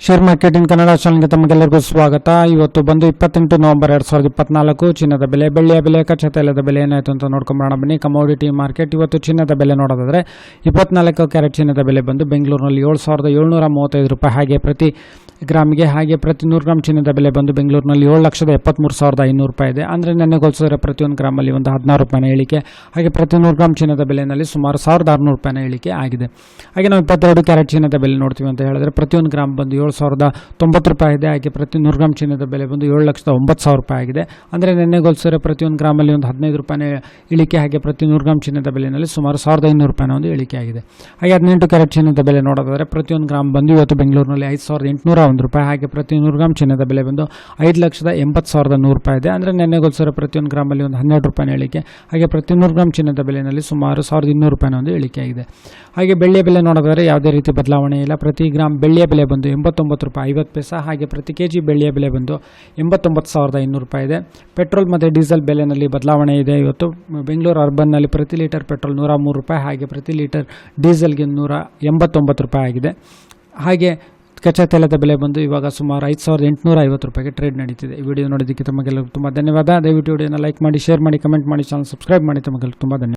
Share market in Kannada ಚಾನಲ್ಗೆ ತಮಗೆಲ್ಲರಿಗೂ ಸ್ವಾಗತ. ಇವತ್ತು ಬಂದು ಇಪ್ಪತ್ತೆಂಟು ನವೆಂಬರ್ ಎರಡು ಸಾವಿರದ ಇಪ್ಪತ್ನಾಲ್ಕು. ಚಿನ್ನದ ಬೆಲೆ, ಬೆಳ್ಳಿಯ ಬೆಲೆ, ಕಚ್ಚಾ ತೈಲದ ಬೆಲೆ ಏನಾಯಿತು ಅಂತ ನೋಡ್ಕೊಂಬರೋಣ ಬನ್ನಿ. ಕಮೋಡಿಟಿ ಮಾರ್ಕೆಟ್ ಇವತ್ತು ಚಿನ್ನದ ಬೆಲೆ ನೋಡೋದಾದರೆ, ಇಪ್ಪತ್ನಾಲ್ಕು ಕ್ಯಾರೆಟ್ ಚಿನ್ನದ ಬೆಲೆ ಬಂದು ಬೆಂಗಳೂರಿನಲ್ಲಿ ಏಳು ಸಾವಿರದ ಏಳ್ನೂರ ಮೂವತ್ತೈದು ರೂಪಾಯಿ. ಹಾಗೆ ಪ್ರತಿ ಗ್ರಾಮ್ಗೆ ಹಾಗೆ ಪ್ರತಿ ನೂರು ಗ್ರಾಮ್ ಚಿನ್ನದ ಬೆಲೆ ಬಂದು ಬೆಂಗಳೂರಿನಲ್ಲಿ ಏಳು ಲಕ್ಷದ ಎಪ್ಪತ್ತ್ಮೂರು ಸಾವಿರದ ಐನೂರು ರೂಪಾಯಿ ಇದೆ. ಅಂದರೆ ನೆನ್ನೆ ಹೋಲಿಸಿದ್ರೆ ಪ್ರತಿಯೊಂದು ಗ್ರಾಮಲ್ಲಿ ಒಂದು ಹದಿನಾರು ರೂಪಾಯಿನ ಇಳಿಕೆ ಹಾಗೆ ಪ್ರತಿ ನೂರು ಗ್ರಾಮ್ ಚಿನ್ನದ ಬೆಲೆಯಲ್ಲಿ ಸುಮಾರು ಸಾವಿರದ ಆರುನೂರು ರೂಪಾಯಿನ ಇಳಿಕೆ ಆಗಿದೆ. ಹಾಗೆ ನಾವು ಇಪ್ಪತ್ತೆರಡು ಕ್ಯಾರೆಟ್ ಚಿನ್ನದ ಬೆಲೆ ನೋಡ್ತೀವಿ ಅಂತ ಹೇಳಿದ್ರೆ ಪ್ರತಿಯೊಂದು ಗ್ರಾಮ್ ಬಂದು ಏಳು ಸಾವಿರದ ತೊಂಬತ್ತು ರೂಪಾಯಿ ಇದೆ. ಹಾಗೆ ಪ್ರತಿ ನೂರು ಗ್ರಾಮ್ ಚಿನ್ನದ ಬೆಲೆ ಬಂದು ಏಳು ಲಕ್ಷದ ಒಂಬತ್ತು ಸಾವಿರ ರೂಪಾಯಿ ಆಗಿದೆ. ಅಂದರೆ ನೆನ್ನೆ ಹೋಲಿಸಿದ್ರೆ ಪ್ರತಿಯೊಂದು ಗ್ರಾಮಲ್ಲಿ ಒಂದು ಹದಿನೈದು ರೂಪಾಯಿನ ಇಳಿಕೆ ಹಾಗೆ ಪ್ರತಿ ನೂರು ಗ್ರಾಮ್ ಚಿನ್ನದ ಬೆಲೆಯಲ್ಲಿ ಸುಮಾರು ಸಾವಿರದ ಐನೂರು ರೂಪಾಯಿನ ಒಂದು ಇಳಿಕೆ ಆಗಿದೆ. ಹಾಗೆ ಹದಿನೆಂಟು ಕ್ಯಾರೆಟ್ ಚಿನ್ನದ ಬೆಲೆ ನೋಡೋದಾದರೆ ಪ್ರತಿಯೊಂದು ಗ್ರಾಮ್ ಬಂದು ಇವತ್ತು ಬೆಂಗಳೂರಿನಲ್ಲಿ ಐದು ಸಾವಿರದ ಎಂಟುನೂರ ಒಂದು ರೂಪಾಯಿ ಹಾಗೆ ಪ್ರತಿ ನೂರು ಗ್ರಾಮ್ ಚಿನ್ನದ ಬೆಲೆ ಬಂದು ಐದು ಲಕ್ಷದ ಎಂಬತ್ತು ಸಾವಿರದ ನೂರು ರೂಪಾಯಿ ಇದೆ. ಅಂದರೆ ನೆನ್ನೆ ಹೋಲಿಸಿದ್ರೆ ಪ್ರತಿಯೊಂದು ಗ್ರಾಮಲ್ಲಿ ಒಂದು ಹನ್ನೆರಡು ರೂಪಾಯಿನ ಇಳಿಕೆ ಹಾಗೆ ಪ್ರತಿ ನೂರು ಗ್ರಾಮ್ ಚಿನ್ನದ ಬೆಲೆಯಲ್ಲಿ ಸುಮಾರು ಸಾವಿರದ ಇನ್ನೂರು ರೂಪಾಯಿನ ಒಂದು ಇಳಿಕೆ ಆಗಿದೆ. ಹಾಗೆ ಬೆಳ್ಳಿಯ ಬೆಲೆ ನೋಡೋದಾದರೆ ಯಾವುದೇ ರೀತಿ ಬದಲಾವಣೆ ಇಲ್ಲ. ಪ್ರತಿ ಗ್ರಾಮ್ ಬೆಳ್ಳಿಯ ಬೆಲೆ ಬಂದು ಎಂಬತ್ತೊಂಬತ್ತು ರೂಪಾಯಿ ಐವತ್ತು ಪೈಸಾ, ಹಾಗೆ ಪ್ರತಿ ಕೆ ಜಿ ಬೆಳ್ಳಿಯ ಬೆಲೆ ಬಂದು ಎಂಬತ್ತೊಂಬತ್ತು ಸಾವಿರದ ಇನ್ನೂರು ರೂಪಾಯಿ ಇದೆ. ಪೆಟ್ರೋಲ್ ಮತ್ತು ಡೀಸೆಲ್ ಬೆಲೆಯಲ್ಲಿ ಬದಲಾವಣೆ ಇದೆ. ಇವತ್ತು ಬೆಂಗಳೂರು ಅರ್ಬನ್ನಲ್ಲಿ ಪ್ರತಿ ಲೀಟರ್ ಪೆಟ್ರೋಲ್ ನೂರ ಮೂರು ರೂಪಾಯಿ, ಹಾಗೆ ಪ್ರತಿ ಲೀಟರ್ ಡೀಸೆಲ್ಗೆ ನೂರ ಎಂಬತ್ತೊಂಬತ್ತು ರೂಪಾಯಿ ಆಗಿದೆ. ಹಾಗೆ ಕಚ್ಚಾ ತೈಲದ ಬೆಲೆ ಬಂದು ಇವಾಗ ಸುಮಾರು ಐದು ಸಾವಿರದ ಎಂಟುನೂರ ಐವತ್ತು ರೂಪಾಯಿಗೆ ಟ್ರೇಡ್ ನಡೀತಿದೆ. ವಿಡಿಯೋ ನೋಡೋದಕ್ಕೆ ತಮಗೆಲ್ಲರಿಗೂ ತುಂಬ ಧನ್ಯವಾದ. ದಯವಿಟ್ಟು ವಿಡಿಯೋನ ಲೈಕ್ ಮಾಡಿ ಶೇರ್ ಮಾಡಿ ಕಮೆಂಟ್ ಮಾಡಿ ಚಾನಲ್ ಸಬ್ಸ್ಕ್ರೈಬ್ ಮಾಡಿ. ತಮಗೆಲ್ಲ ತುಂಬ ಧನ್ಯವಾದ.